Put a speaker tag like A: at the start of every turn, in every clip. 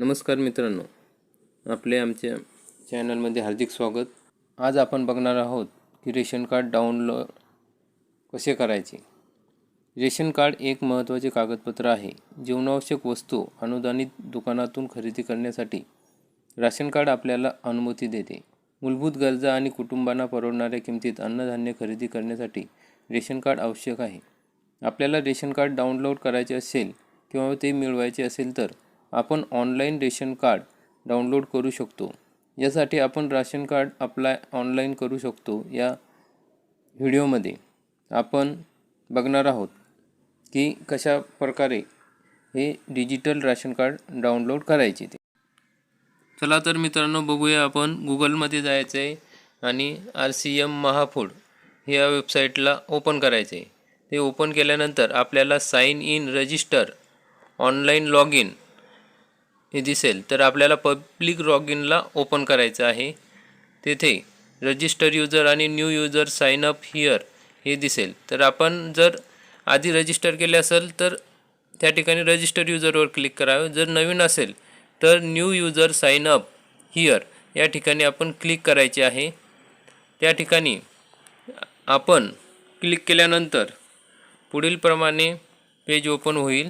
A: नमस्कार मित्रांनो आपले आमच्या चॅनलमध्ये हार्दिक स्वागत. आज आपण बघणार आहोत की रेशन कार्ड डाउनलोड कसे करायचे? रेशन कार्ड एक महत्त्वाचे कागदपत्र आहे. जीवनावश्यक वस्तू अनुदानित दुकानातून खरेदी करण्यासाठी राशन कार्ड आपल्याला अनुमती देते. मूलभूत गरजा आणि कुटुंबांना परवडणाऱ्या किमतीत अन्नधान्य खरेदी करण्यासाठी रेशन कार्ड आवश्यक आहे. आपल्याला रेशन कार्ड डाउनलोड करायचे असेल किंवा ते मिळवायचे असेल तर आपण ऑनलाईन रेशन कार्ड डाउनलोड करू शकतो. यासाठी आपण राशन कार्ड अप्लाय ऑनलाईन करू शकतो या व्हिडिओमध्ये. आपण बघणार आहोत की कशा प्रकारे हे डिजिटल राशन कार्ड डाउनलोड करायचे ते. चला तर मित्रांनो बघूया आपण गुगलमध्ये जायचं आहे आणि आर सी एम महाफूड ह्या वेबसाईटला ओपन करायचं आहे ते ओपन केल्यानंतर आपल्याला sign in register online log in हे दिसेल. तर आपल्याला पब्लिक लॉग इनला ओपन करायचं आहे. तेथे रजिस्टर युजर आणि new user sign up here हे दिसेल. तर आपण जर आधी रजिस्टर केले असेल तर त्या ठिकाणी रजिस्टर युजरवर क्लिक करावे. जर नवीन असेल तर new user sign up here या ठिकाणी आपण क्लिक करायचे आहे. त्या ठिकाणी आपण क्लिक केल्यानंतर पुढीलप्रमाणे पेज ओपन होईल.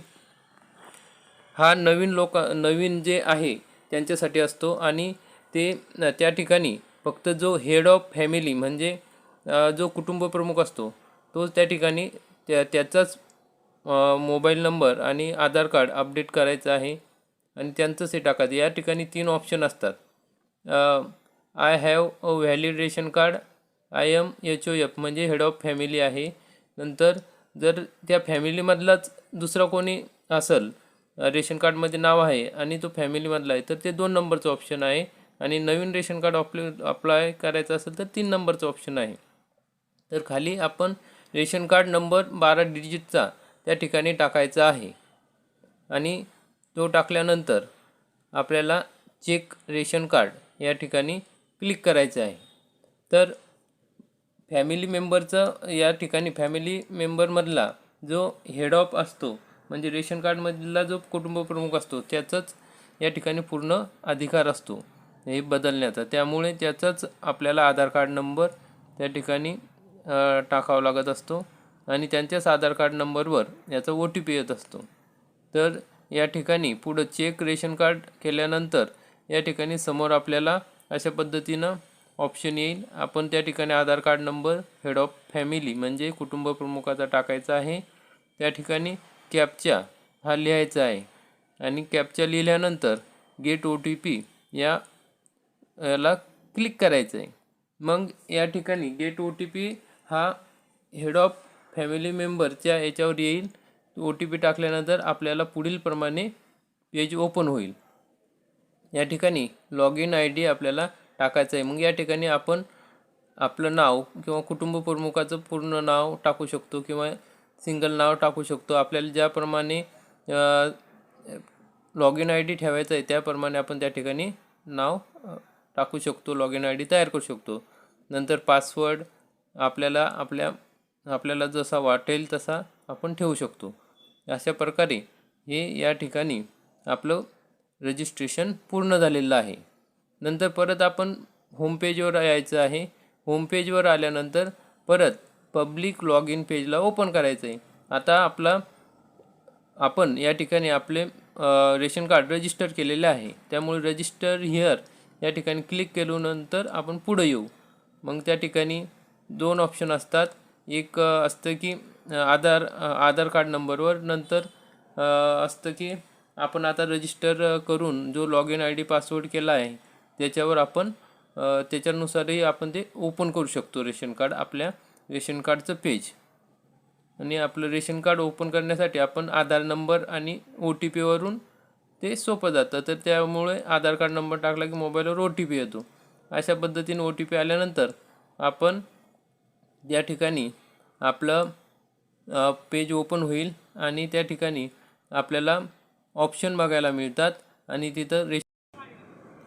A: हा नवीन लोक नवीन जे आहे त्यांच्यासाठी असतो आणि ते त्या ठिकाणी फक्त जो हेड ऑफ फॅमिली म्हणजे जो कुटुंब प्रमुख असतो तो त्या ठिकाणी त्या त्याचाच मोबाईल नंबर आणि आधार कार्ड अपडेट करायचं आहे आणि त्यांचंच हे टाकायचं. या ठिकाणी तीन ऑप्शन असतात. I have a valid ration card I M H O F म्हणजे हेड ऑफ फॅमिली आहे. नंतर जर त्या फॅमिलीमधलाच दुसरा कोणी असेल रेशन कार्डमध्ये नाव आहे आणि तो फॅमिलीमधला आहे तर ते दोन नंबरचं ऑप्शन आहे. आणि नवीन रेशन कार्ड अप्लाय अप्लाय करायचं असेल तर तीन नंबरचं ऑप्शन आहे. तर खाली आपण रेशन कार्ड नंबर बारा डिजिटचा त्या ठिकाणी टाकायचा आहे. आणि तो टाकल्यानंतर आपल्याला चेक रेशन कार्ड या ठिकाणी क्लिक करायचं आहे. तर फॅमिली मेंबरचं या ठिकाणी फॅमिली मेंबरमधला जो हेड ऑफ असतो म्हणजे रेशन कार्डमधला जो कुटुंब प्रमुख असतो त्याचाच या ठिकाणी पूर्ण अधिकार असतो. हे बदलण्याचा. त्यामुळे त्याचाच आपल्याला आधार कार्ड नंबर त्या ठिकाणी टाकावा लागत असतो आणि त्यांच्याच आधार कार्ड नंबरवर याचा ओ टी पी येत असतो. तर या ठिकाणी पुढं चेक रेशन कार्ड केल्यानंतर या ठिकाणी समोर आपल्याला अशा पद्धतीनं ऑप्शन येईल. आपण त्या ठिकाणी Aadhaar card number head of family म्हणजे कुटुंब प्रमुखाचा टाकायचा आहे. त्या ठिकाणी कॅपचा हा लिहायचा आहे. आणि कॅपचा लिहिल्यानंतर गेट ओ टी पी या याला क्लिक करायचं आहे. मग या ठिकाणी गेट ओ टी पी हा हेड ऑफ फॅमिली मेंबरच्या याच्यावर येईल. ओ टी पी टाकल्यानंतर आपल्याला पुढीलप्रमाणे पेज ओपन होईल. या ठिकाणी लॉग इन आय डी आपल्याला टाकायचं आहे. मग या ठिकाणी आपण आपलं नाव किंवा कुटुंब प्रमुखाचं पूर्ण नाव टाकू शकतो किंवा सिंगल नाव टाकू शकतो. आपल्याला ज्याप्रमाणे लॉग इन आय डी ठेवायचं आहे त्याप्रमाणे आपण त्या ठिकाणी नाव टाकू शकतो लॉग इन आय डी तयार करू शकतो. नंतर पासवर्ड आपल्याला आपल्या आपल्याला जसा वाटेल तसा आपण ठेवू शकतो. अशा प्रकारे हे या ठिकाणी आपलं रजिस्ट्रेशन पूर्ण झालेलं आहे. नंतर परत आपण होमपेजवर यायचं आहे. होमपेजवर आल्यानंतर परत पब्लिक लॉग इन पेजला ओपन करायचं आहे आता आपला आपण या ठिकाणी आपले रेशन कार्ड रजिस्टर केलेले आहे. त्यामुळे रजिस्टर हिअर या ठिकाणी क्लिक केल्यानंतर आपण पुढं येऊ. मग त्या ठिकाणी दोन ऑप्शन असतात. एक असतं की आधार आधार कार्ड नंबरवर नंतर असतं की आपण आता रजिस्टर करून जो log in I D password केला आहे त्याच्यावर आपण त्याच्यानुसारही आपण ते ओपन करू शकतो रेशन कार्ड आपल्या रेशन कार्डचं पेज. आणि आपलं रेशन कार्ड ओपन करण्यासाठी आपण आधार नंबर आणि ओ टी पीवरून ते सोपं जातं. तर त्यामुळे आधार कार्ड नंबर टाकला की मोबाईलवर ओ टी पी येतो. अशा पद्धतीने ओ टी पी आल्यानंतर आपण त्या ठिकाणी आपलं पेज ओपन होईल आणि त्या ठिकाणी आपल्याला ऑप्शन बघायला मिळतात. आणि तिथं रेश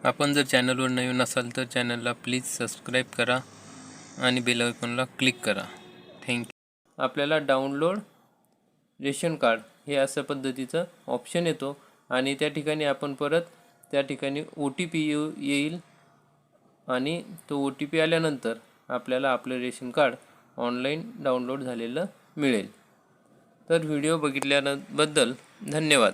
A: आपण जर चॅनलवर नवीन असाल तर चॅनलला प्लीज सबस्क्राईब करा. आणि बेल आयकॉनला क्लिक करा. थँक्यू आपल्याला डाउनलोड रेशन कार्ड हे अशा पद्धतीचं ऑप्शन येतो आणि त्या ठिकाणी आपण परत त्या ठिकाणी ओ टी पी येऊ येईल आणि तो ओ टी पी आल्यानंतर आपल्याला आपलं रेशन कार्ड ऑनलाईन डाउनलोड झालेलं मिळेल. तर व्हिडिओ बघितल्याबद्दल धन्यवाद.